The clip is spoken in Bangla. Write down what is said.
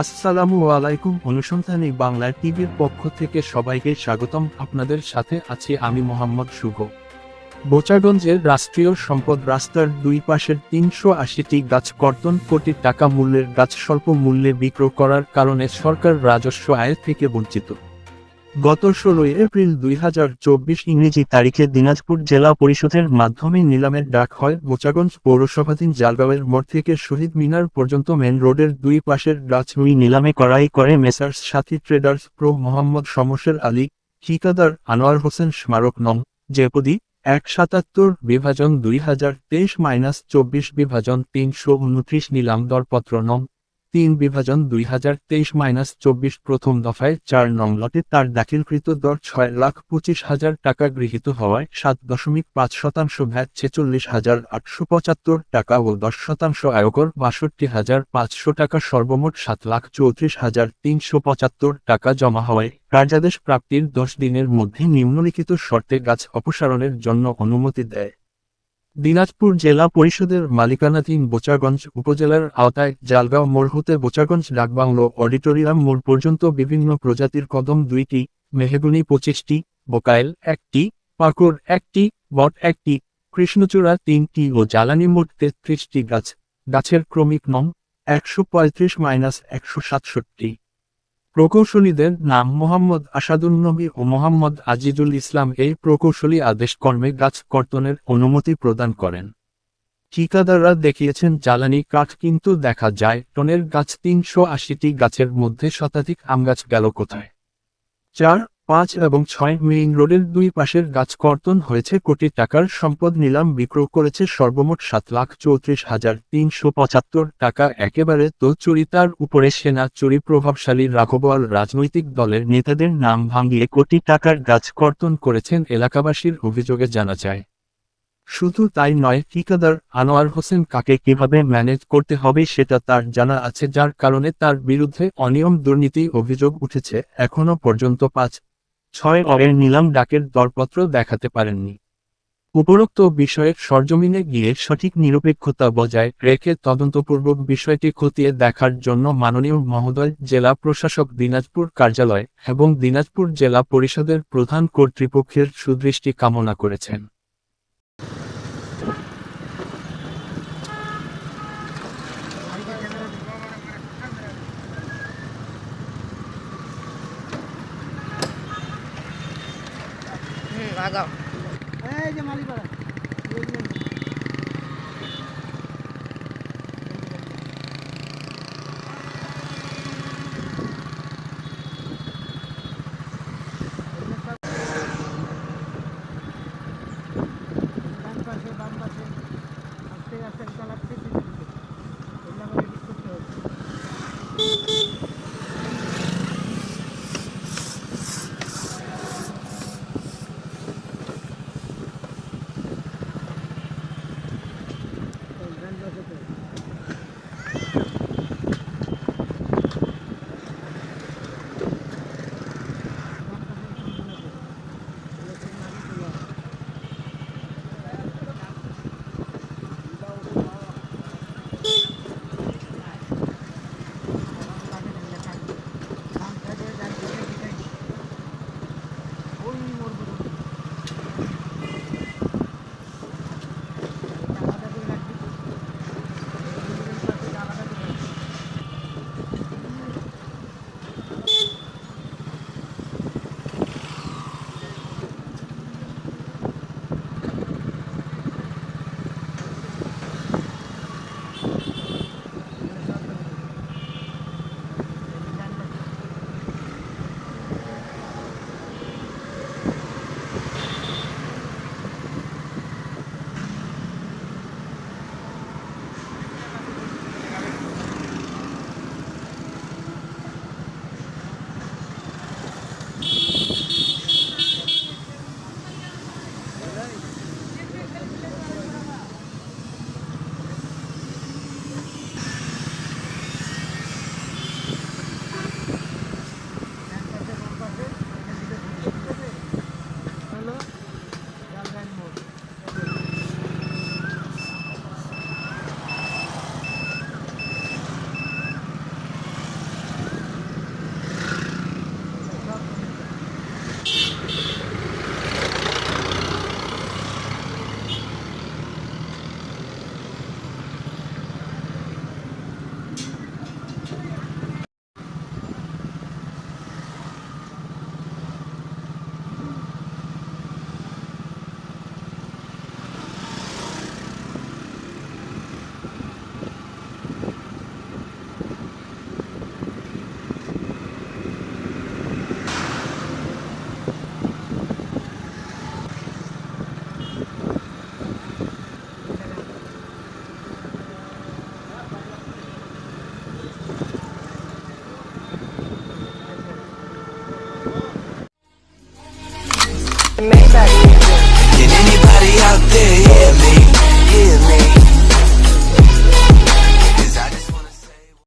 আসসালামু আলাইকুম অনুসন্ধানী বাংলার টিভির পক্ষ থেকে সবাইকে স্বাগতম। আপনাদের সাথে আছি আমি মোহাম্মদ শুভ। বোচাগঞ্জের রাষ্ট্রীয় সম্পদ রাস্তার দুই পাশের তিনশো আশিটি গাছ কর্তন কোটি টাকা মূল্যের গাছ স্বল্প মূল্যে বিক্রয় করার কারণে সরকার রাজস্ব আয় থেকে বঞ্চিত। গত ষোলোই এপ্রিল দুই হাজার চব্বিশ ইংরেজি তারিখে দিনাজপুর জেলা পরিষদের মাধ্যমে নিলামের ডাক হয় বোচাগঞ্জ পৌরসভাধীন জালগাঁওয়ের মোড় থেকে শহীদ মিনার পর্যন্ত মেন রোডের দুই পাশের গাছগুলি নিলামে করাই করে Messrs Sathi traders pro Mohammad Shamsher Ali, ঠিকাদার আনোয়ার হোসেন স্মারক নং, জেপদি, এক সাতাত্তর বিভাজন দুই হাজার তেইশ মাইনাস চব্বিশ বিভাজন তিনশো উনত্রিশ নিলাম দরপত্র নং তিন বিভাজন দুই হাজার তেইশ মাইনাস চব্বিশ প্রথম দফায় চার নং লটে তার দাখিলকৃত দর ছয় লাখ পঁচিশ হাজার টাকা গৃহীত হওয়ায় সাত দশমিক পাঁচ শতাংশ ভ্যাট ছেচল্লিশ হাজার আটশো পঁচাত্তর টাকা ও দশ শতাংশ আয়কর বাষট্টি হাজার পাঁচশো টাকা সর্বমোট সাত লাখ চৌত্রিশ হাজার তিনশো পঁচাত্তর টাকা জমা হওয়ায় কার্যাদেশ প্রাপ্তির দশ দিনের মধ্যে নিম্নলিখিত শর্তে গাছ অপসারণের জন্য অনুমতি দেয়। দিনাজপুর জেলা পরিষদের মালিকানাধীন বোচাগঞ্জ উপজেলার আওতায় জালগাঁও মোড় হতে বোচাগঞ্জ ডাকবাংলো অডিটোরিয়াম মোড় পর্যন্ত বিভিন্ন প্রজাতির কদম দুইটি, মেহেগুনি পঁচিশটি, বোকাইল একটি পাকুর একটি, বট একটি, কৃষ্ণচূড়া তিনটি ও জ্বালানি মোট তেত্রিশটি গাছ। গাছের ক্রমিক নং একশো পঁয়ত্রিশ মাইনাস একশো সাতষট্টি। প্রকৌশলীদের নাম মোহাম্মদ আসাদুল নবী ও মোহাম্মদ আজিজুল ইসলাম। এই প্রকৌশলী আদেশ কর্মে গাছ কর্তনের অনুমতি প্রদান করেন। ঠিকাদাররা দেখিয়েছেন, জ্বালানি কাঠ কিন্তু দেখা যায়, টনের গাছ তিনশো আশিটি গাছের মধ্যে শতাধিক আম গাছ গেল কোথায়? চার পাঁচ এবং ছয় মেইন রোডের দুই পাশের গাছ কর্তন হয়েছে কোটি টাকার সম্পদ নিলাম বিক্রয় করেছে সর্বমোট সাত লাখ চৌত্রিশ হাজার তিনশো পঁচাত্তর টাকা। একেবারে তো চুরি, তার উপরে সেনা চুরি প্রভাবশালী রাঘবল রাজনৈতিক দলের নেতাদের নাম ভাঙিয়ে কোটি টাকার গাছ কর্তন করেছেন এলাকাবাসীর অভিযোগে জানা যায়। শুধু তাই নয়, ঠিকাদার আনোয়ার হোসেন কাকে কীভাবে ম্যানেজ করতে হবে সেটা তার জানা আছে, যার কারণে তার বিরুদ্ধে অনিয়ম দুর্নীতি অভিযোগ উঠেছে। এখনও পর্যন্ত পাঁচ ছয় অয়ের নিলাম ডাকের দরপত্র দেখাতে পারেননি। উপরোক্ত বিষয়ে সরজমিনে গিয়ে সঠিক নিরপেক্ষতা বজায় রেখে তদন্তপূর্বক বিষয়টি খতিয়ে দেখার জন্য মাননীয় মহোদয়, জেলা প্রশাসক দিনাজপুর কার্যালয় এবং দিনাজপুর জেলা পরিষদের প্রধান কর্তৃপক্ষের সুদৃষ্টি কামনা করেছেন। વાગાવ. જય માલી Maybach